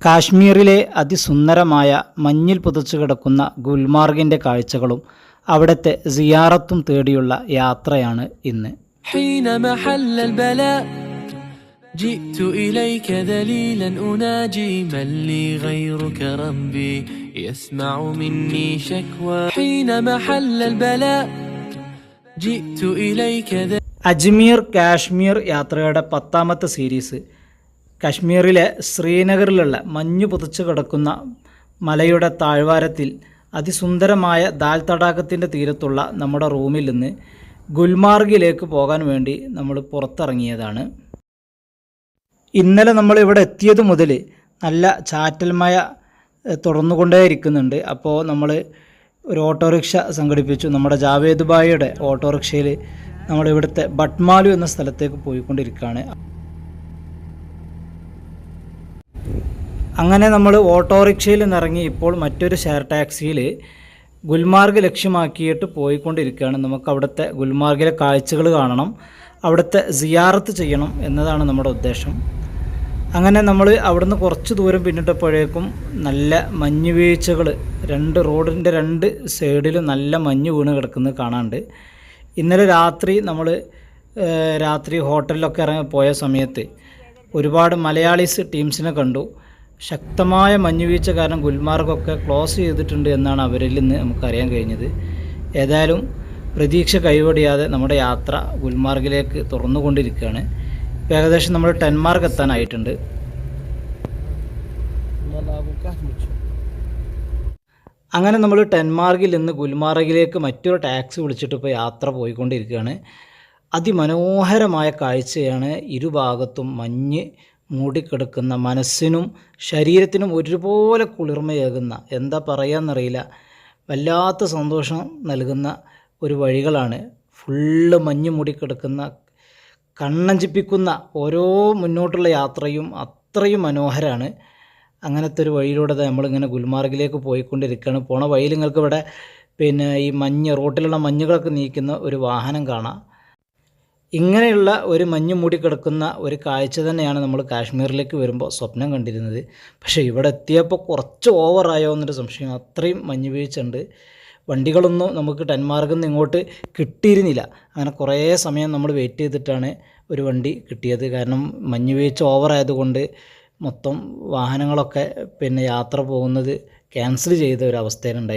കാശ്മീരിലെ അതിസുന്ദരമായ മഞ്ഞിൽ പുതച്ചു കിടക്കുന്ന ഗുൽമാർഗിൻ്റെ കാഴ്ചകളും അവിടുത്തെ സിയാറത്തും തേടിയുള്ള യാത്രയാണ് ഇന്ന് حين محل البلاء جئت إليك ذليلا أناجي من لي غيرك ربي يسمع مني شكوى حين محل البلاء جئت إليك ذليلا അജ്മീർ കാശ്മീർ യാത്രയുടെ പത്താമത്തെ സീരീസ് കാശ്മീരിലെ ശ്രീനഗറിലുള്ള മഞ്ഞു പുതച്ചു കിടക്കുന്ന മലയുടെ താഴ്വാരത്തിൽ അതിസുന്ദരമായ ദാൽ തടാകത്തിന്റെ തീരത്തുള്ള നമ്മുടെ റൂമിൽ നിന്ന് ഗുൽമാർഗിലേക്ക് പോകാൻ വേണ്ടി നമ്മൾ പുറത്തിറങ്ങിയതാണ്. ഇന്നലെ നമ്മൾ ഇവിടെ എത്തിയത് മുതൽ നല്ല ചാറ്റൽ മഴ തുടർന്നുകൊണ്ടേയിരിക്കുന്നുണ്ട്. അപ്പോൾ നമ്മൾ ഒരു ഓട്ടോറിക്ഷ സംഘടിപ്പിച്ചു. നമ്മുടെ ജാവേദ് ബായിയുടെ ഓട്ടോറിക്ഷയിൽ നമ്മൾ ഇവിടുത്തെ ബട്ട്മാലു എന്ന സ്ഥലത്തേക്ക് പോയിക്കൊണ്ടിരിക്കുകയാണ്. അങ്ങനെ നമ്മൾ ഓട്ടോറിക്ഷയിൽ നിന്നിറങ്ങി ഇപ്പോൾ മറ്റൊരു ഷെയർ ടാക്സിയിൽ ഗുൽമാർഗ് ലക്ഷ്യമാക്കിയിട്ട് പോയിക്കൊണ്ടിരിക്കുകയാണ്. നമുക്ക് അവിടുത്തെ ഗുൽമാർഗിലെ കാഴ്ചകൾ കാണണം. അവിടുത്തെ സിയാറത്ത് ചെയ്യണം എന്നതാണ് നമ്മുടെ ഉദ്ദേശം. അങ്ങനെ നമ്മൾ അവിടുന്ന് കുറച്ച് ദൂരം പിന്നിട്ടപ്പോഴേക്കും നല്ല മഞ്ഞ് വീഴ്ചകൾ രണ്ട് റോഡിന്റെ രണ്ട് സൈഡിലും നല്ല മഞ്ഞ് വീണ് കിടക്കുന്നത് കാണാണ്ട്. ഇന്നലെ രാത്രി നമ്മൾ രാത്രി ഹോട്ടലിലൊക്കെ ഇറങ്ങി പോയ സമയത്ത് ഒരുപാട് മലയാളീസ് ടീംസിനെ കണ്ടു. ശക്തമായ മഞ്ഞുവീഴ്ച കാരണം ഗുൽമാർഗൊക്കെ ക്ലോസ് ചെയ്തിട്ടുണ്ട് എന്നാണ് അവരിൽ നിന്ന് നമുക്കറിയാൻ കഴിഞ്ഞത്. ഏതായാലും പ്രതീക്ഷ കൈവടിയാതെ നമ്മുടെ യാത്ര ഗുൽമാർഗിലേക്ക് തുറന്നുകൊണ്ടിരിക്കുകയാണ്. ഇപ്പോൾ ഏകദേശം നമ്മൾ ടെൻമാർഗ് എത്താനായിട്ടുണ്ട്. അങ്ങനെ നമ്മൾ ടെൻമാർഗിൽ നിന്ന് ഗുൽമാർഗിലേക്ക് മറ്റൊരു ടാക്സി വിളിച്ചിട്ട് ഇപ്പോൾ യാത്ര പോയിക്കൊണ്ടിരിക്കുകയാണ്. അതിമനോഹരമായ കാഴ്ചയാണ് ഇരുഭാഗത്തും മഞ്ഞ് മൂടിക്കിടക്കുന്ന മനസ്സിനും ശരീരത്തിനും ഒരുപോലെ കുളിർമയേകുന്ന എന്താ പറയാന്നറിയില്ല വല്ലാത്ത സന്തോഷം നൽകുന്ന ഒരു വഴികളാണ്. ഫുള്ള് മഞ്ഞ് മൂടിക്കിടക്കുന്ന കണ്ണഞ്ചിപ്പിക്കുന്ന ഓരോ മുന്നോട്ടുള്ള യാത്രയും അത്രയും മനോഹരമാണ് അങ്ങനത്തെ ഒരു വഴിയിലൂടെ നമ്മളിങ്ങനെ ഗുൽമാർഗിലേക്ക് പോയിക്കൊണ്ടിരിക്കുകയാണ്. പോണ വഴിയിൽ നിങ്ങൾക്ക് ഇവിടെ പിന്നെ ഈ മഞ്ഞ് റോട്ടിലുള്ള മഞ്ഞുകളൊക്കെ നീക്കുന്ന ഒരു വാഹനം കാണാം. ഇങ്ങനെയുള്ള ഒരു മഞ്ഞ് മൂടിക്കിടക്കുന്ന ഒരു കാഴ്ച തന്നെയാണ് നമ്മൾ കാശ്മീരിലേക്ക് വരുമ്പോൾ സ്വപ്നം കണ്ടിരുന്നത്. പക്ഷേ ഇവിടെ എത്തിയപ്പോൾ കുറച്ച് ഓവറായോ എന്നൊരു സംശയം. അത്രയും മഞ്ഞ് വീഴ്ച ഉണ്ട് വണ്ടികളൊന്നും നമുക്ക് ടെൻമാർക്കിൽ നിന്ന് ഇങ്ങോട്ട് കിട്ടിയിരുന്നില്ല. അങ്ങനെ കുറേ സമയം നമ്മൾ വെയിറ്റ് ചെയ്തിട്ടാണ് ഒരു വണ്ടി കിട്ടിയത്. കാരണം മഞ്ഞ് വീഴ്ച ഓവറായതുകൊണ്ട് മൊത്തം വാഹനങ്ങളൊക്കെ പിന്നെ യാത്ര പോകുന്നത് ക്യാൻസൽ ചെയ്ത ഒരു അവസ്ഥയാണ്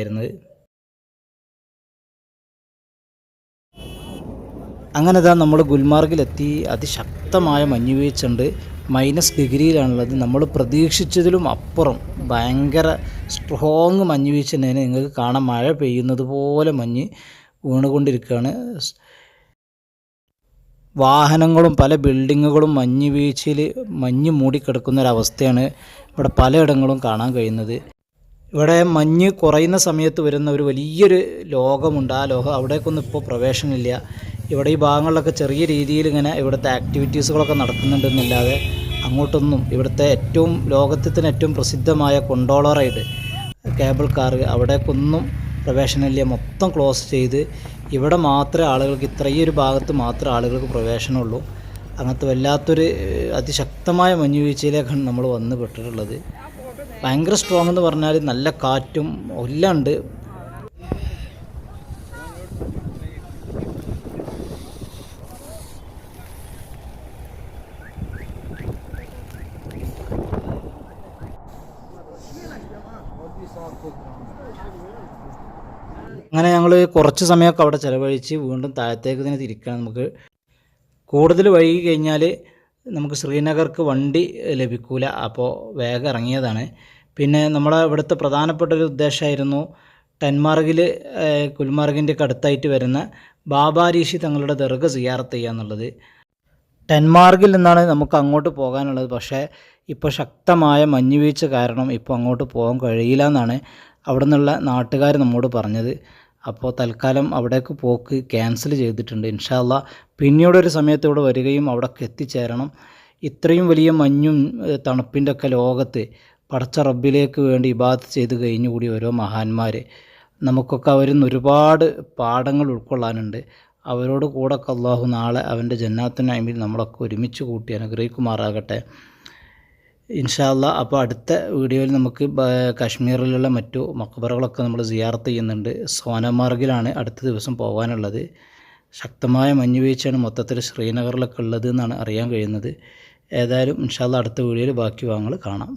അങ്ങനെ ഇതാ നമ്മൾ ഗുൽമാർഗിലെത്തി അതിശക്തമായ മഞ്ഞുവീഴ്ച ഉണ്ട് മൈനസ് ഡിഗ്രിയിലാണുള്ളത്. നമ്മൾ പ്രതീക്ഷിച്ചതിലും അപ്പുറം ഭയങ്കര സ്ട്രോങ് മഞ്ഞുവീഴ്ച തന്നെ നിങ്ങൾക്ക് കാണാൻ മഴ പെയ്യുന്നത് പോലെ മഞ്ഞ് വീണുകൊണ്ടിരിക്കുകയാണ്. വാഹനങ്ങളും പല ബിൽഡിങ്ങുകളും മഞ്ഞ് വീഴ്ചയിൽ മഞ്ഞ് മൂടിക്കിടക്കുന്ന ഒരവസ്ഥയാണ് ഇവിടെ പലയിടങ്ങളും കാണാൻ കഴിയുന്നത്. ഇവിടെ മഞ്ഞ് കുറയുന്ന സമയത്ത് വരുന്ന ഒരു വലിയൊരു ലോകമുണ്ട്. ആ ലോകം അവിടേക്കൊന്നും ഇപ്പോൾ പ്രവേശനമില്ല. ഇവിടെ ഈ ഭാഗങ്ങളിലൊക്കെ ചെറിയ രീതിയിൽ ഇങ്ങനെ ഇവിടുത്തെ ആക്ടിവിറ്റീസുകളൊക്കെ നടക്കുന്നുണ്ടെന്നല്ലാതെ അങ്ങോട്ടൊന്നും ഇവിടുത്തെ ഏറ്റവും ലോകത്തിൽ തന്നെ ഏറ്റവും പ്രസിദ്ധമായ കൊണ്ടോള റൈഡ് കേബിൾ കാർ അവിടേക്കൊന്നും പ്രവേശനമില്ല. മൊത്തം ക്ലോസ് ചെയ്ത് ഇവിടെ മാത്രമേ ആളുകൾക്ക് ഇത്രയും ഒരു ഭാഗത്ത് മാത്രമേ ആളുകൾക്ക് പ്രവേശനമുള്ളൂ. അങ്ങനത്തെ വല്ലാത്തൊരു അതിശക്തമായ മഞ്ഞുവീഴ്ചയിലേക്കാണ് നമ്മൾ വന്ന് പെട്ടിട്ടുള്ളത്. ഭയങ്കര സ്ട്രോങ് എന്ന് പറഞ്ഞാൽ നല്ല കാറ്റും എല്ലാം ഉണ്ട്. അങ്ങനെ ഞങ്ങൾ കുറച്ച് സമയമൊക്കെ അവിടെ ചിലവഴിച്ച് വീണ്ടും താഴത്തേക്ക് തന്നെ തിരിക്കണം. നമുക്ക് കൂടുതൽ വൈകി കഴിഞ്ഞാൽ നമുക്ക് ശ്രീനഗർക്ക് വണ്ടി ലഭിക്കൂല. അപ്പോൾ വേഗം ഇറങ്ങിയതാണ്. പിന്നെ നമ്മളെ ഇവിടുത്തെ പ്രധാനപ്പെട്ട ഒരു ഉദ്ദേശമായിരുന്നു ടെൻമാർഗിൽ ഗുൽമാർഗിന്റെ ഒക്കെ അടുത്തായിട്ട് വരുന്ന ബാബാരീഷി തങ്ങളുടെ ദർഗ സിയാർത്ത് ചെയ്യുക എന്നുള്ളത്. ടെൻമാർഗിൽ നിന്നാണ് നമുക്ക് അങ്ങോട്ട് പോകാനുള്ളത്. പക്ഷേ ഇപ്പോൾ ശക്തമായ മഞ്ഞുവീഴ്ച കാരണം ഇപ്പോൾ അങ്ങോട്ട് പോകാൻ കഴിയില്ല എന്നാണ് അവിടെ നിന്നുള്ള നാട്ടുകാർ നമ്മോട് പറഞ്ഞത്. അപ്പോൾ തൽക്കാലം അവിടേക്ക് പോക്ക് ക്യാൻസൽ ചെയ്തിട്ടുണ്ട്. ഇൻഷാല്ല പിന്നീട് ഒരു സമയത്ത് ഇവിടെ വരികയും അവിടേക്ക് എത്തിച്ചേരണം. ഇത്രയും വലിയ മഞ്ഞും തണുപ്പിന്റെ ഒക്കെ ലോകത്ത് പടച്ച റബ്ബിലേക്ക് വേണ്ടി ഇബാദത്ത് ചെയ്ത് കഴിഞ്ഞുകൂടി ഓരോ മഹാന്മാർ നമുക്കൊക്കെ അവരിൽ നിന്ന് ഒരുപാട് പാഠങ്ങൾ ഉൾക്കൊള്ളാനുണ്ട്. അവരോട് കൂടെ അള്ളാഹു നാളെ അവന്റെ ജന്നാത്തിനായ്മിൽ നമ്മളൊക്കെ ഒരുമിച്ച് കൂട്ടി അനുഗ്രഹിക്കുമാറാകട്ടെ. ഇൻഷാല്ല അപ്പോൾ അടുത്ത വീഡിയോയിൽ നമുക്ക് കാശ്മീരിലുള്ള മറ്റു മക്ബറകളൊക്കെ നമ്മൾ സിയാർത്ത് ചെയ്യുന്നുണ്ട്. സോനമാർഗിലാണ് അടുത്ത ദിവസം പോകാനുള്ളത് ശക്തമായ മഞ്ഞുവീഴ്ചയാണ് മൊത്തത്തിൽ ശ്രീനഗറിലൊക്കെ ഉള്ളത് എന്നാണ് അറിയാൻ കഴിയുന്നത്. ഏതായാലും ഇൻഷാല്ല അടുത്ത വീഡിയോയിൽ ബാക്കി ഭാഗങ്ങൾ കാണാം.